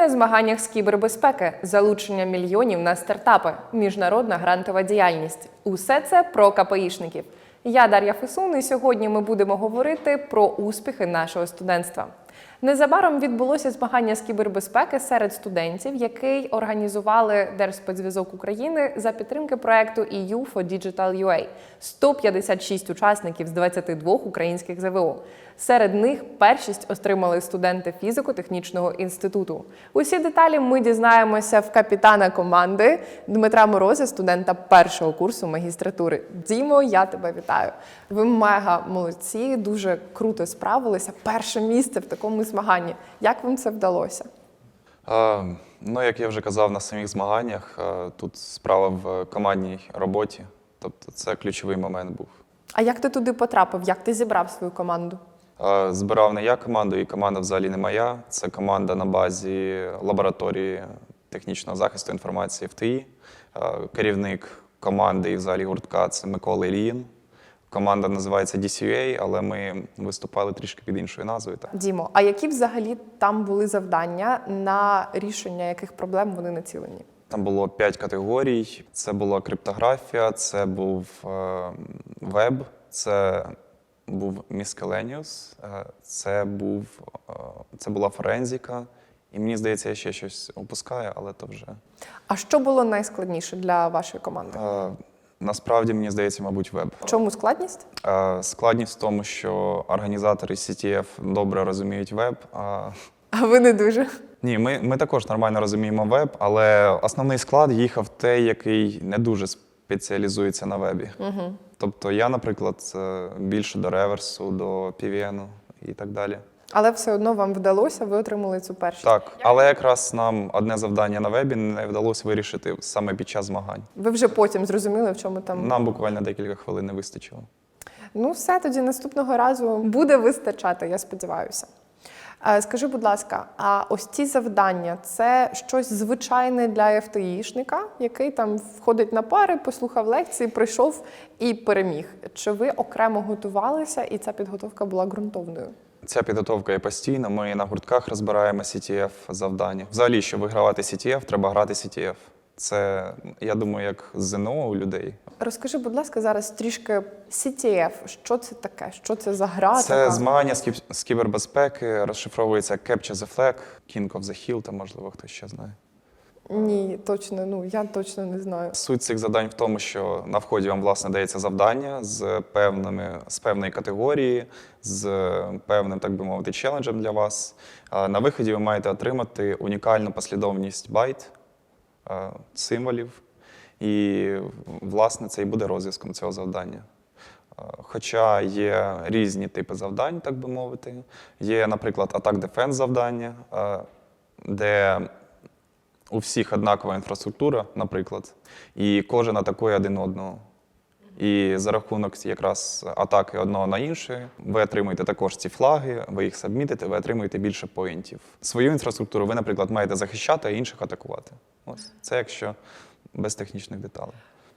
На змаганнях з кібербезпеки, залучення мільйонів на стартапи, міжнародна грантова діяльність. Усе це про КПІшників. Я Дар'я Фесун, і сьогодні ми будемо говорити про успіхи нашого студентства. Незабаром відбулося змагання з кібербезпеки серед студентів, який організували Держспецзв'язок України за підтримки проекту EU for Digital UA. 156 учасників з 22 українських ЗВО. Серед них першість отримали студенти фізико-технічного інституту. Усі деталі ми дізнаємося в капітана команди Дмитра Мороза, студента першого курсу магістратури. Дімо, я тебе вітаю. Ви мега молодці, дуже круто справилися. Перше місце в такому змаганні. Як вам це вдалося? Е, Ну, як я вже казав на самих змаганнях, тут справа в командній роботі. Тобто це ключовий момент був. А як ти туди потрапив? Як ти зібрав свою команду? Збирав не я команду, і команда взагалі не моя. Це команда на базі лабораторії технічного захисту інформації в ТІ. Керівник команди і взагалі гуртка це Микола Ільїн. Команда називається DCUA, але ми виступали трішки під іншою назвою. Так. Дімо, а які взагалі там були завдання на рішення яких проблем вони націлені? Там було п'ять категорій. Це була криптографія, це був е, веб, це був miscellaneous, е, це був е, це була форензіка. І мені здається, я ще щось опускаю, але то вже А що було найскладніше для вашої команди? е, насправді мені здається, мабуть, веб. В чому складність? Е, складність в тому, що організатори CTF добре розуміють веб. А А ви не дуже. Ні, ми, ми також нормально розуміємо веб, але основний склад їхав той, який не дуже спеціалізується на вебі. Угу. Тобто я, наприклад, е, більше до реверсу, до PVN і так далі. Але все одно вам вдалося, ви отримали цю першість. Так, але якраз нам одне завдання на вебі не вдалося вирішити саме під час змагань. Ви вже потім зрозуміли, в чому там. Нам буквально декілька хвилин не вистачило. Ну, все, тоді наступного разу буде вистачати, я сподіваюся. Е, Скажи, будь ласка, а ось ці завдання це щось звичайне для ФТІшника, який там входить на пари, послухав лекції, прийшов і переміг. Чи ви окремо готувалися, і ця підготовка була ґрунтовною? Ця підготовка є постійна. Ми на гуртках розбираємо CTF завдання. Взагалі, щоб вигравати CTF, треба грати CTF. Це, я думаю, як ЗНО у людей. Розкажи, будь ласка, зараз трішки CTF. Що це таке? Що це за гра? Це така? змагання з кіб- з кібербезпеки, розшифровується Capture the Flag, King of the Hill, там, можливо, хтось ще знає. Ні, точно, ну я точно не знаю. Суть цих завдань в тому, що на вході вам власне дається завдання з певними з певної категорії, з певним, так би мовити, челенджем для вас. На виході ви маєте отримати унікальну послідовність байт, символів, і власне це і буде розв'язком цього завдання. Хоча є різні типи завдань, так би мовити. Є, наприклад, атак-дефенс завдання, де у всіх однакова інфраструктура, наприклад, і кожен атакує один одного. І за рахунок якраз атаки одного на інше, ви отримуєте також ці флаги, ви їх сабмітите, ви отримуєте більше поінтів. Свою інфраструктуру ви, наприклад, маєте захищати, а інших атакувати. Ось це якщо без технічних деталей.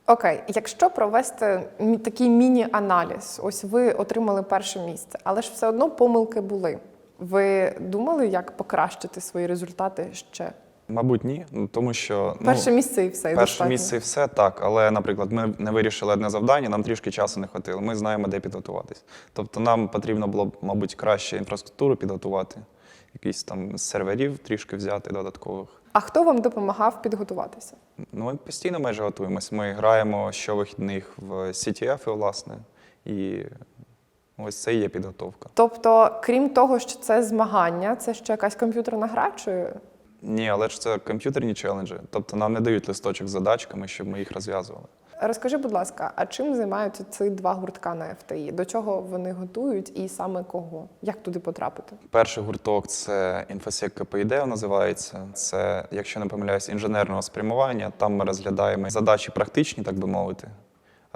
Окей, якщо провести такий міні-аналіз, ось ви отримали перше місце, але ж все одно помилки були. Ви думали, як покращити свої результати ще? Мабуть, ні, ну, тому що ну, Перше місце і все. і Перше достатньо. місце і все так, але, наприклад, ми не вирішили одне завдання, нам трішки часу не хватило. Ми знаємо, де підготуватись. Тобто нам потрібно було б, мабуть, краще інфраструктуру підготувати, якісь там з серверів трішки взяти додаткових. А хто вам допомагав підготуватися? Ну, ми постійно майже готуємось. Ми граємо щовихідних в CTF, власне, і ось це і є підготовка. Тобто, крім того, що це змагання, це ще якась комп'ютерна гра чи Ні, але ж це комп'ютерні челенджі. Тобто нам не дають листочок з задачками, щоб ми їх розв'язували. розкажи, будь ласка, а чим займаються ці два гуртка на ФТІ? До чого вони готують і саме кого? Як туди потрапити? Перший гурток це інфосек КПІДЕО називається. Це, якщо не помиляюсь, інженерного спрямування. Там ми розглядаємо задачі практичні, так би мовити.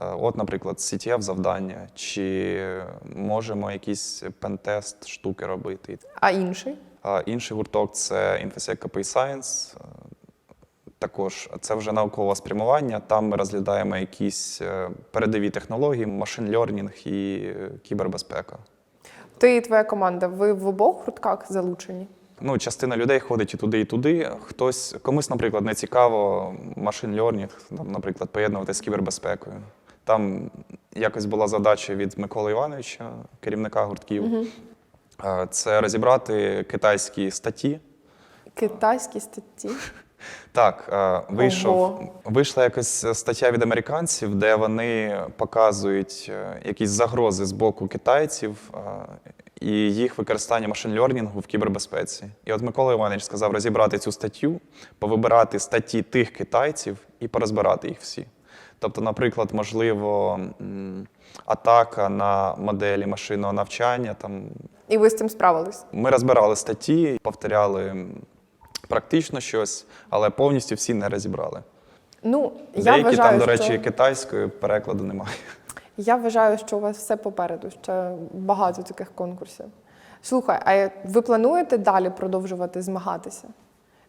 Е, От, наприклад, CTF завдання, чи можемо якісь пентест штуки робити. А інший? А інший гурток це інфосек КПІ Science. Е, Також це вже наукове спрямування. Там ми розглядаємо якісь е, передові технології, машин лернінг і кібербезпека. Ти і твоя команда, ви в обох гуртках залучені? Ну, частина людей ходить і туди, і туди. Хтось комусь, наприклад, не цікаво машин там, наприклад, поєднувати з кібербезпекою. Там якось була задача від Миколи Івановича, керівника гуртків. Е, Це розібрати китайські статті. Китайські статті. Так, е, вийшов, Ого. вийшла якась стаття від американців, де вони показують е, якісь загрози з боку китайців і їх використання машин-лернінгу в кібербезпеці. І от Микола Іванович сказав розібрати цю статтю, повибирати статті тих китайців і порозбирати їх всі. Тобто, наприклад, можливо, атака на моделі машинного навчання, там І ви з цим справились. ми розбирали статті, повторяли практично щось, але повністю всі не розібрали. Ну, я Деякі вважаю, там, до що... речі, китайською перекладу немає. Я вважаю, що у вас все попереду, ще багато таких конкурсів. Слухай, а ви плануєте далі продовжувати змагатися?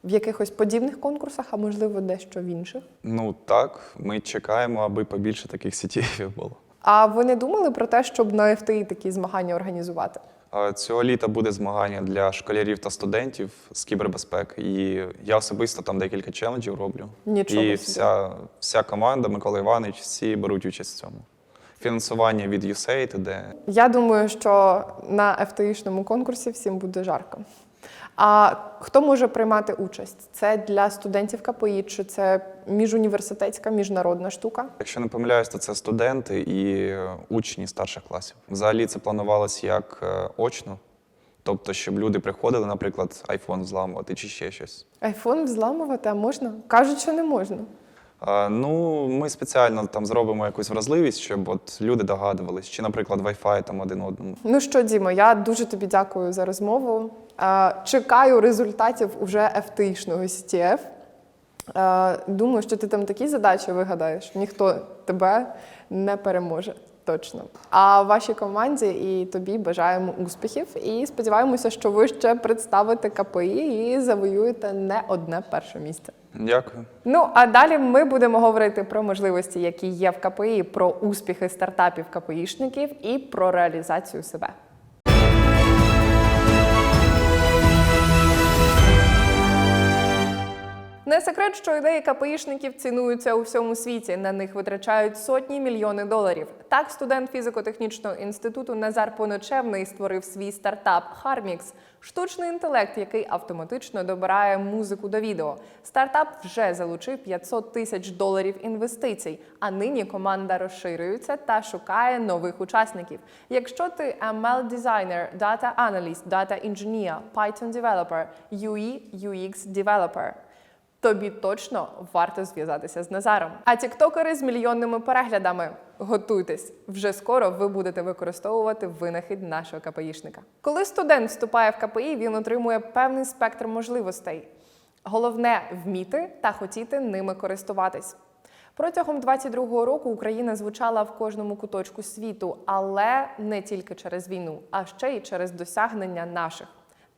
В якихось подібних конкурсах, а можливо, дещо в інших? Ну так, ми чекаємо, аби побільше таких сітєвів було. А ви не думали про те, щоб на FTI такі змагання організувати? Цього літа буде змагання для школярів та студентів з кібербезпеки. І я особисто там декілька челенджів роблю. Нічого і вся, вся команда, Микола Іванович, всі беруть участь в цьому. Фінансування від USAID іде. Я думаю, що на FTI-шному конкурсі всім буде жарко. А хто може приймати участь? Це для студентів КПІ, чи це міжуніверситетська міжнародна штука? Якщо не помиляюсь, то це студенти і е, учні старших класів. Взагалі це планувалось як е, очно, тобто, щоб люди приходили, наприклад, айфон зламувати чи ще щось. Айфон взламувати, а можна? Кажуть, що не можна. Ну, ми спеціально там зробимо якусь вразливість, щоб от люди догадувались, чи, наприклад, Wi-Fi там один одному. Ну що, Дімо, я дуже тобі дякую за розмову. Чекаю результатів уже FTI-шного CTF. Думаю, що ти там такі задачі вигадаєш, ніхто тебе не переможе. Точно. А вашій команді і тобі бажаємо успіхів і сподіваємося, що ви ще представите КПІ і завоюєте не одне перше місце. Дякую. Ну а далі ми будемо говорити про можливості, які є в КПІ, про успіхи стартапів КПІшників і про реалізацію себе. Не секрет, що ідеї КПІшників цінуються у всьому світі. На них витрачають сотні мільйони доларів. Так, студент фізико-технічного інституту Назар Поночевний створив свій стартап Harmix – штучний інтелект, який автоматично добирає музику до відео. Стартап вже залучив 500 тисяч доларів інвестицій. А нині команда розширюється та шукає нових учасників. Якщо ти ML дизайнер, Data Analyst, Data Engineer, Python Developer, UI, UX Developer – Тобі точно варто зв'язатися з Назаром. А тіктокери з мільйонними переглядами. Готуйтесь, вже скоро ви будете використовувати винахід нашого КПІшника. Коли студент вступає в КПІ, він отримує певний спектр можливостей. Головне вміти та хотіти ними користуватись. Протягом 22-го року Україна звучала в кожному куточку світу, але не тільки через війну, а ще й через досягнення наших.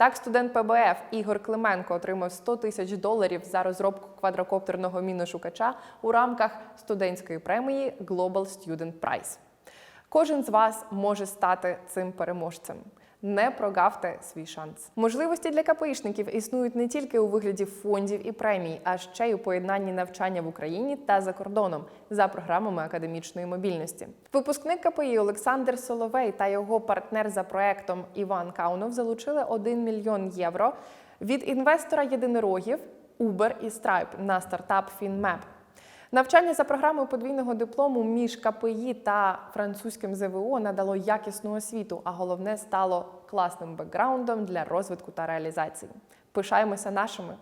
Так, студент ПБФ Ігор Клименко отримав 100 тисяч доларів за розробку квадрокоптерного міношукача у рамках студентської премії Global Student Prize. Кожен з вас може стати цим переможцем. Не прогавте свій шанс. Можливості для КПІшників існують не тільки у вигляді фондів і премій, а ще й у поєднанні навчання в Україні та за кордоном за програмами академічної мобільності. Випускник КПІ Олександр Соловей та його партнер за проектом Іван Каунов залучили 1 мільйон євро від інвестора єдинорогів Uber і Stripe на стартап FinMap. Навчання за програмою подвійного диплому між КПІ та французьким ЗВО надало якісну освіту, а головне стало класним бекграундом для розвитку та реалізації. Пишаємося нашими.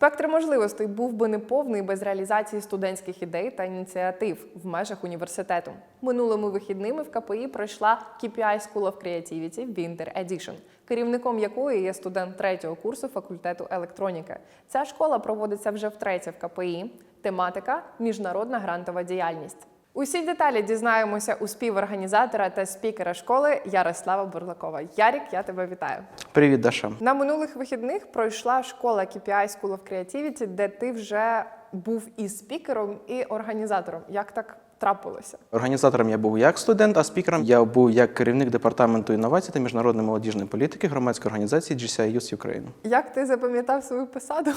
Спектр можливостей був би неповний без реалізації студентських ідей та ініціатив в межах університету. Минулими вихідними в КПІ пройшла KPI School of Creativity Winter Edition, керівником якої є студент третього курсу факультету електроніки. Ця школа проводиться вже втретє в КПІ. Тематика міжнародна грантова діяльність. Усі деталі дізнаємося у співорганізатора та спікера школи Ярослава Бурлакова. Ярік, я тебе вітаю. Привіт, Даша. На минулих вихідних пройшла школа KPI School of Creativity, де ти вже був і спікером, і організатором. Як так трапилося? Організатором я був як студент, а спікером я був як керівник департаменту інновацій та міжнародної молодіжної політики громадської організації GCI Youth Ukraine. Як ти запам'ятав свою посаду?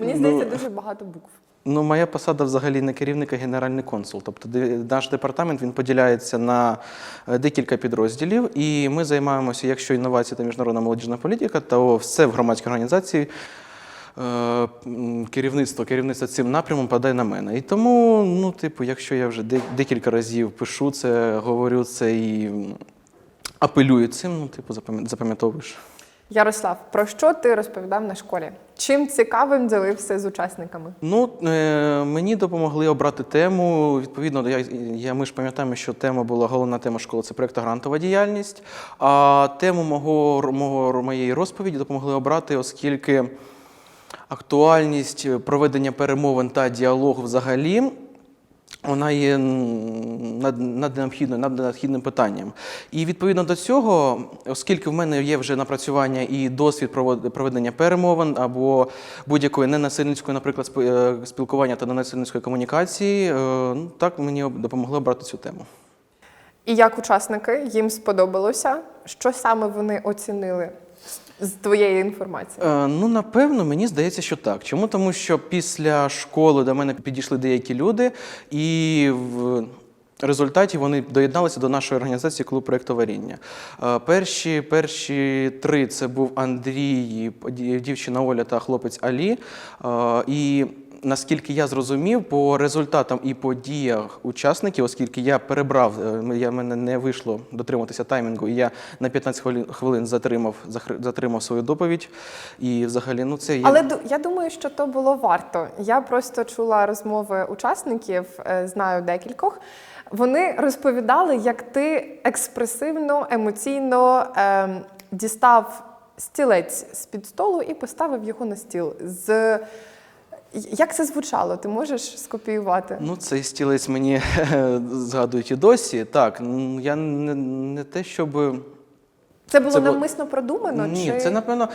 Мені Ну, здається, дуже багато букв. Ну, моя посада взагалі не керівник, а генеральний консул. Тобто наш департамент він поділяється на е, декілька підрозділів, і ми займаємося, якщо інновації та міжнародна молодіжна політика, то все в громадській організації. е, Керівництво керівництво цим напрямом падає на мене. І тому, ну, типу, якщо я вже декілька разів пишу це, говорю це і апелюю цим, ну, типу, запам'ят- запам'ятовуєш. Ярослав, про що ти розповідав на школі? Чим цікавим ділився з учасниками? Ну, е, мені допомогли обрати тему. Відповідно, я, я, ми ж пам'ятаємо, що тема була головна тема школи це проєктна грантова діяльність. А тему мого, мого, моєї розповіді допомогли обрати, оскільки актуальність проведення перемовин та діалогу взагалі. Вона є над, над необхідною, над необхідним питанням. І відповідно до цього, оскільки в мене є вже напрацювання і досвід проведення перемовин або будь-якої ненасильницької, наприклад, е, спілкування та ненасильницької комунікації, е, ну, так мені допомогли обрати цю тему. І як учасники їм сподобалося? Що саме вони оцінили з- твоєї інформації? Е, Ну, напевно, мені здається, що так. Чому? Тому що після школи до мене підійшли деякі люди, і в результаті вони доєдналися до нашої організації клуб проєктоваріння. Е, Перші, перші три це був Андрій, дівчина Оля та хлопець Алі. Е, І Наскільки я зрозумів, по результатам і по діях учасників, оскільки я перебрав, е, я мене не вийшло дотримуватися таймінгу, і я на 15 хвилин, хвилин затримав, затримав свою доповідь. І взагалі, ну це я- Але я думаю, що то було варто. Я просто чула розмови учасників, е, знаю декількох. Вони розповідали, як ти експресивно, емоційно ем, дістав стілець з-під столу і поставив його на стіл. З... Як це звучало? Ти можеш скопіювати? Ну, цей стілець мені згадують і досі. Так, я не, не те, щоб. Це було це навмисно продумано? Ні, чи... це напевно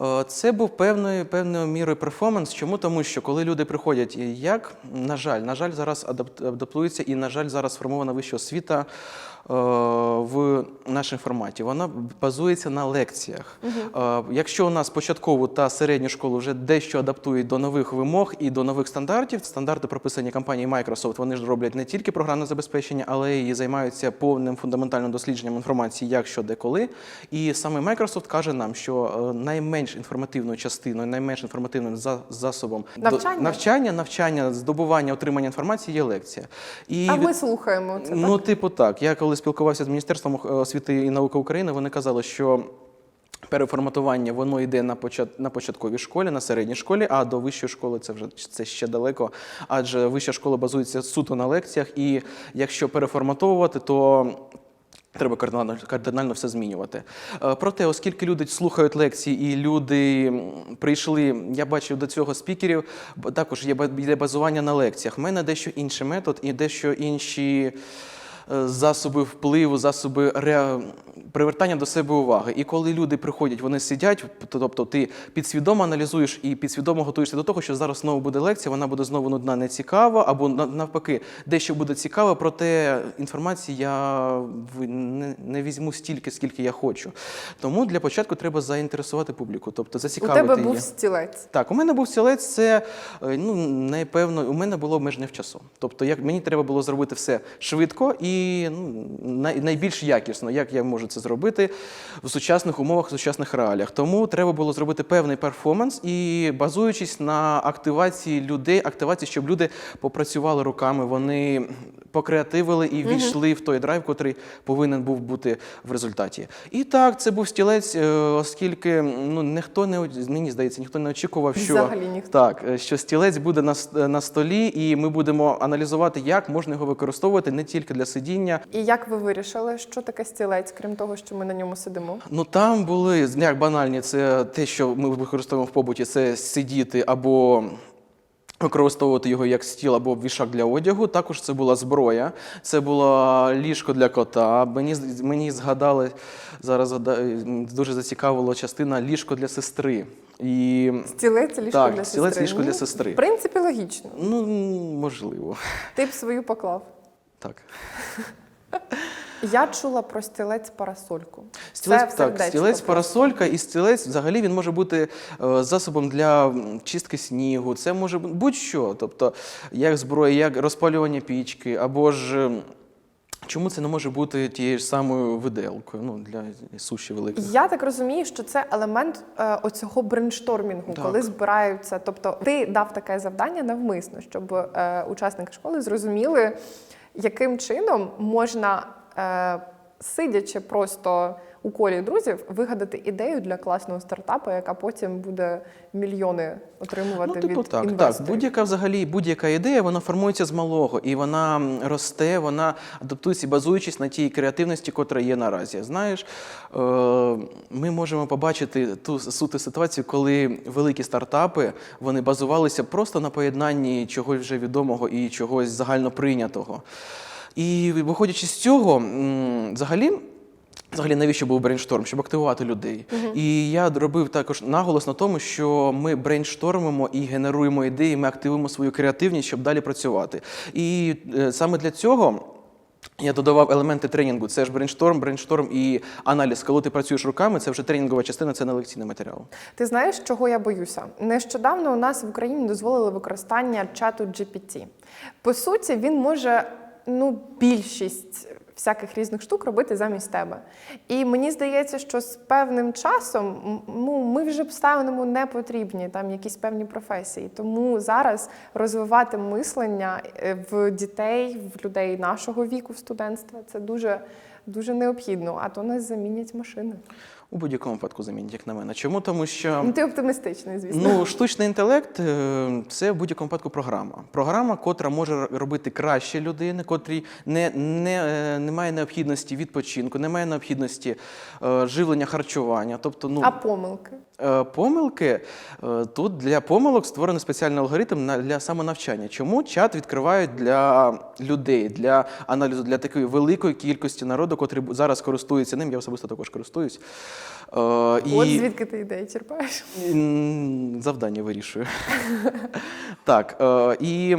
е, це був певною певною мірою перформанс. Чому? Тому що коли люди приходять, і як на жаль, на жаль, зараз адапт- адаптується, і на жаль, зараз сформована вища освіта е, в нашому форматі. Вона базується на лекціях. Е, Якщо у нас початкову та середню школу вже дещо адаптують до нових вимог і до нових стандартів, стандарти прописані компанією Microsoft, вони ж роблять не тільки програмне забезпечення, але і займаються повним фундаментальним дослідженням інформації, як що де коли. І саме Microsoft каже нам, що е, найменш інформативною частиною, найменш інформативним за- засобом Навчання? навчання, навчання, здобування, отримання інформації є лекція. І А ми слухаємо це. Ну, так? типу, так. Я коли спілкувався з Міністерством е, освіти і науки України, вони казали, що. Переформатування воно йде на на початковій школі, на середній школі, а до вищої школи це вже це ще далеко. Адже вища школа базується суто на лекціях, і якщо переформатовувати, то Треба кардинально, кардинально все змінювати. Е, Проте, оскільки люди слухають лекції і люди прийшли, я бачив до цього спікерів, також є базування на лекціях. У мене дещо інший метод і дещо інші засоби впливу, засоби ре... привертання до себе уваги. І коли люди приходять, вони сидять, тобто ти підсвідомо аналізуєш і підсвідомо готуєшся до того, що зараз знову буде лекція, вона буде знову нудна, не цікава, або навпаки, дещо буде цікаво, проте інформації я не, візьму стільки, скільки я хочу. Тому для початку треба заінтересувати публіку, тобто зацікавити. У тебе її. був стілець. Так, у мене був стілець, це е, ну, напевно, у мене було обмеження в часу. Тобто, як мені треба було зробити все швидко і ну, найбільш якісно, як я можу це зробити в сучасних умовах, в сучасних реаліях. Тому треба було зробити певний перформанс і базуючись на активації людей, активації, щоб люди попрацювали руками, вони покреативили і війшли в той драйв, котрий повинен був бути в результаті. І так, це був стілець, е, оскільки ну ніхто не мені здається, ніхто не очікував, що Взагалі ніхто. так, е, що стілець буде на, на столі, і ми будемо аналізувати, як можна його використовувати не тільки для сидіння. І як ви вирішили, що таке стілець, крім того, що ми на ньому сидимо? Ну там були як банальні, це те, що ми використовуємо в побуті, це сидіти або. Використовувати його як стіл або вішак для одягу. Також це була зброя, це було ліжко для кота. Мені, мені згадали зараз дуже зацікавила частина ліжко для сестри. І Стілець ліжко Так, для стілець сестри. ліжко для Ну, сестри. В принципі, логічно. ну можливо. Ти б свою поклав. Так. Я чула про стілець парасольку. Стілець, Це в так, стілець парасолька і стілець взагалі він може бути е, засобом для чистки снігу. Це може бути будь-що. Тобто, як зброя, як розпалювання пічки, або ж. Чому це не може бути тією ж самою виделкою ну, для суші великих? Я так розумію, що це елемент е, оцього брейнштормінгу, Так. коли збираються. Тобто, ти дав таке завдання навмисно, щоб е, учасники школи зрозуміли, яким чином можна, сидячи просто у колі друзів, вигадати ідею для класного стартапу, яка потім буде мільйони отримувати Ну, типу, від так, так. Будь-яка взагалі будь-яка ідея, вона формується з малого, і вона росте, вона адаптується, базуючись на тій креативності, котра є наразі. Знаєш, е, ми можемо побачити ту суту ситуацію, коли великі стартапи вони базувалися просто на поєднанні чогось вже відомого і чогось загальноприйнятого. І виходячи з цього, взагалі. Взагалі, навіщо був брейншторм? Щоб активувати людей. І я робив також наголос на тому, що ми брейнштормимо і генеруємо ідеї, ми активуємо свою креативність, щоб далі працювати. І е, саме для цього. Я додавав елементи тренінгу. Це ж брейншторм, брейншторм і аналіз. Коли ти працюєш руками, це вже тренінгова частина, це не лекційний матеріал. Ти знаєш, чого я боюся? Нещодавно у нас в Україні дозволили використання чату GPT. По суті, він може ну, більшість всяких різних штук робити замість тебе. І мені здається, що з певним часом ну, ми вже б станемо не потрібні там якісь певні професії. Тому зараз розвивати мислення е, в дітей, в людей нашого віку, в студентства це дуже, дуже необхідно, а то нас замінять машини. У будь-якому випадку замінять, як на мене. Чому? Тому що. Ну, ти оптимістичний, звісно. Ну, штучний інтелект е, це в будь-якому випадку програма. Програма, котра може робити краще людини, котрій не, не, е, немає необхідності відпочинку, немає необхідності е, живлення харчування. Тобто, ну А помилки? Е, Помилки е, тут для помилок створений спеціальний алгоритм на- для самонавчання. Чому чат відкривають для людей, для аналізу, для такої великої кількості народу, котрий зараз користується ним. Я особисто також користуюсь. Е, От звідки ти ідеї черпаєш? Завдання вирішую. так. е, І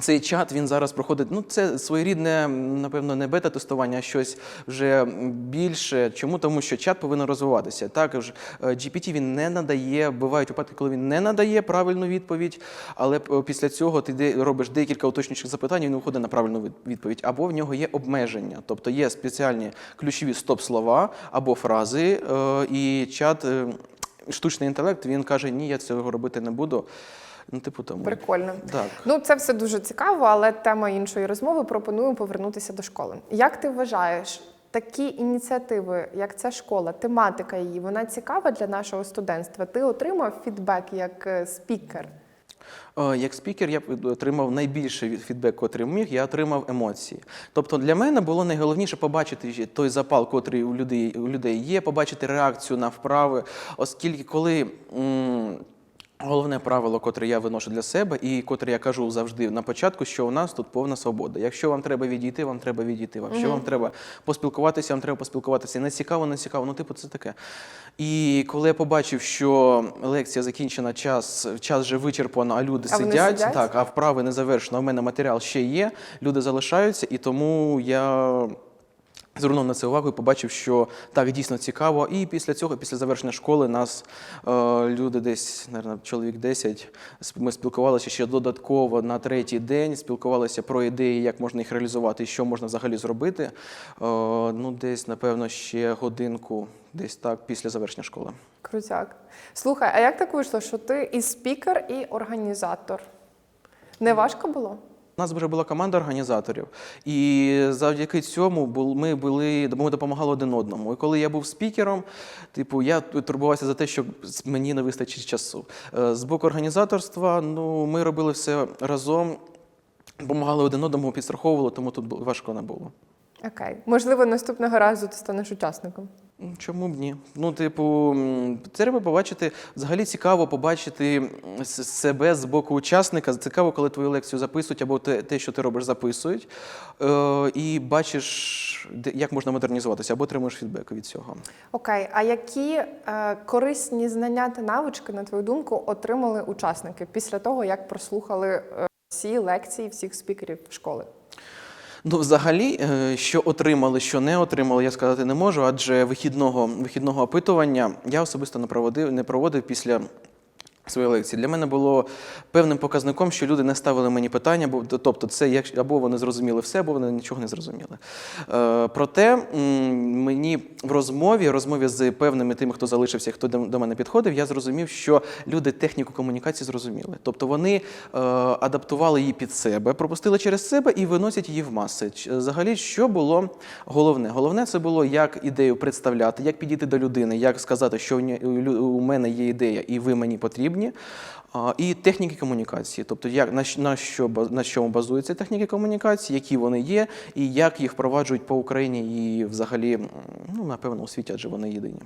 цей чат він зараз проходить. Ну, це своєрідне, напевно, не бета-тестування, а щось вже більше. Чому? Тому що чат повинен розвиватися. Також е, GPT він не надає, бувають випадки, коли він не надає правильну відповідь, але е, після цього ти робиш декілька уточнюючих запитань, і він виходить на правильну відповідь. Або в нього є обмеження, тобто є спеціальні ключові стоп-слова або фрази, е, і чат. Штучний інтелект він каже, ні, я цього робити не буду. Ну, типу тому. Прикольно. Так. Ну, це все дуже цікаво, але тема іншої розмови пропоную повернутися до школи. Як ти вважаєш, такі ініціативи, як ця школа, тематика її, вона цікава для нашого студентства? Ти отримав фідбек як е, спікер? Е, Як спікер я отримав найбільший фідбек, котрий міг, я отримав емоції. Тобто для мене було найголовніше побачити той запал, котрий у людей, у людей є, побачити реакцію на вправи, оскільки коли. м, Головне правило, котре я виношу для себе, і котре я кажу завжди на початку, що у нас тут повна свобода. Якщо вам треба відійти, вам треба відійти. Якщо вам треба поспілкуватися, вам треба поспілкуватися. Не цікаво, не цікаво. Ну, типу, це таке. І коли я побачив, що лекція закінчена, час, час вже вичерпано, а люди А вони сидять, сидять? так, а вправи не завершено. в мене матеріал ще є, люди залишаються, і тому я. Звернув на це увагу і побачив, що так дійсно цікаво. І після цього, після завершення школи, нас е, люди десь, мабуть, чоловік 10, ми спілкувалися ще додатково на третій день, спілкувалися про ідеї, як можна їх реалізувати і що можна взагалі зробити. Е, ну, десь, напевно, ще годинку, десь так, після завершення школи. Крутяк. Слухай, а як так вийшло, що ти і спікер, і організатор? Не важко було? У нас вже була команда організаторів, і завдяки цьому ми були ми допомагали один одному. І коли я був спікером, типу, я турбувався за те, що мені не вистачить часу. Е, З боку організаторства, ну ми робили все разом, допомагали один одному, підстраховували, тому тут важко не було. Окей. Можливо, наступного разу ти станеш учасником. Чому б ні? Ну, типу, треба побачити, взагалі цікаво побачити себе з боку учасника. Цікаво, коли твою лекцію записують, або те, те що ти робиш, записують. Е, і бачиш, як можна модернізуватися, або отримуєш фідбек від цього. Окей, а які е, корисні знання та навички, на твою думку, отримали учасники після того, як прослухали е, всі лекції всіх спікерів школи? Ну, взагалі, е, що отримали, що не отримали, я сказати не можу, адже вихідного, вихідного опитування я особисто не проводив, не проводив після своєї лекції. Для мене було певним показником, що люди не ставили мені питання, бо тобто це як або вони зрозуміли все, або вони нічого не зрозуміли. Е, проте мені в розмові, розмові з певними тими, хто залишився, хто до, мене підходив, я зрозумів, що люди техніку комунікації зрозуміли. Тобто вони е, адаптували її під себе, пропустили через себе і виносять її в маси. Взагалі, що було головне? Головне це було як ідею представляти, як підійти до людини, як сказати, що у мене є ідея, і ви мені потрібні. А, І техніки комунікації, тобто як на, на що на чому базуються техніки комунікації, які вони є, і як їх впроваджують по Україні і взагалі, ну напевно, у світі, адже вони єдині.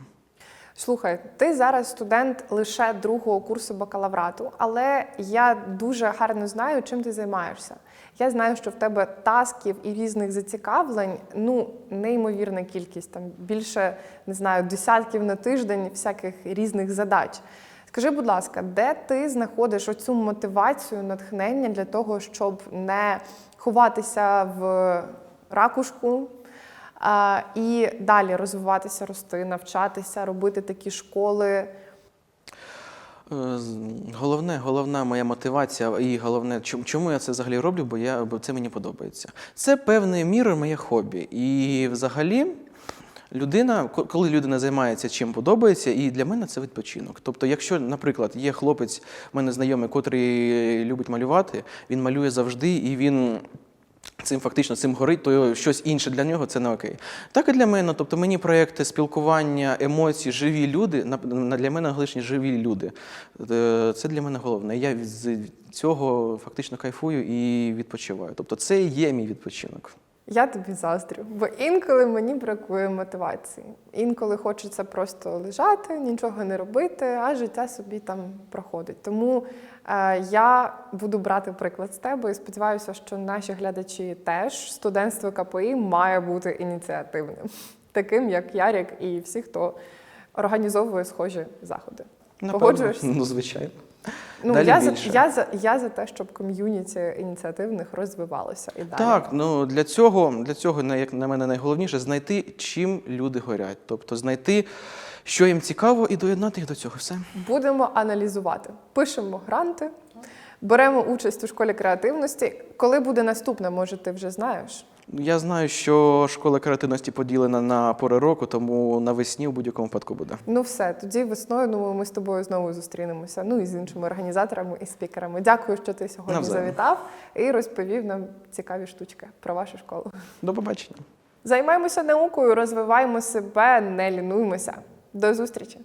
Слухай, ти зараз студент лише другого курсу бакалаврату, але я дуже гарно знаю, чим ти займаєшся. Я знаю, що в тебе тасків і різних зацікавлень ну неймовірна кількість, там більше не знаю, десятків на тиждень всяких різних задач. Скажи, будь ласка, де ти знаходиш оцю мотивацію, натхнення для того, щоб не ховатися в ракушку, а, і далі розвиватися, рости, навчатися, робити такі школи. Е, Головне, головна моя мотивація і головне, чому, я це взагалі роблю, бо я бо це мені подобається. Це певною мірою моє хобі. І взагалі. Людина, коли людина займається чим подобається, і для мене це відпочинок. Тобто, якщо, наприклад, є хлопець, в мене знайомий, котрий любить малювати, він малює завжди, і він цим фактично цим горить, то щось інше для нього це не окей. Так і для мене. Тобто мені проекти спілкування, емоції, живі люди, для мене глишні живі люди. Е, Це для мене головне. Я з цього фактично кайфую і відпочиваю. Тобто це є мій відпочинок. Я тобі заздрю, бо інколи мені бракує мотивації. Інколи хочеться просто лежати, нічого не робити, а життя собі там проходить. Тому е, я буду брати приклад з тебе і сподіваюся, що наші глядачі теж студентство КПІ має бути ініціативним, таким як Ярік і всі, хто організовує схожі заходи. Погоджуєшся? Ну, звичайно. Ну Далі я за я за я за те, щоб ком'юніті ініціативних розвивалося і далі. Так, ну для цього, для цього, як на мене, найголовніше знайти, чим люди горять. Тобто знайти, що їм цікаво, і доєднати їх до цього. Все. Будемо аналізувати. Пишемо гранти, беремо участь у школі креативності. Коли буде наступне, може, ти вже знаєш? Я знаю, що школа креативності поділена на пори року, тому навесні в будь-якому випадку буде. Ну все, тоді весною думаю, ми з тобою знову зустрінемося. Ну і з іншими організаторами і спікерами. Дякую, що ти сьогодні Навзаєм. завітав і розповів нам цікаві штучки про вашу школу. До побачення. Займаємося наукою, розвиваємо себе, не лінуймося. До зустрічі!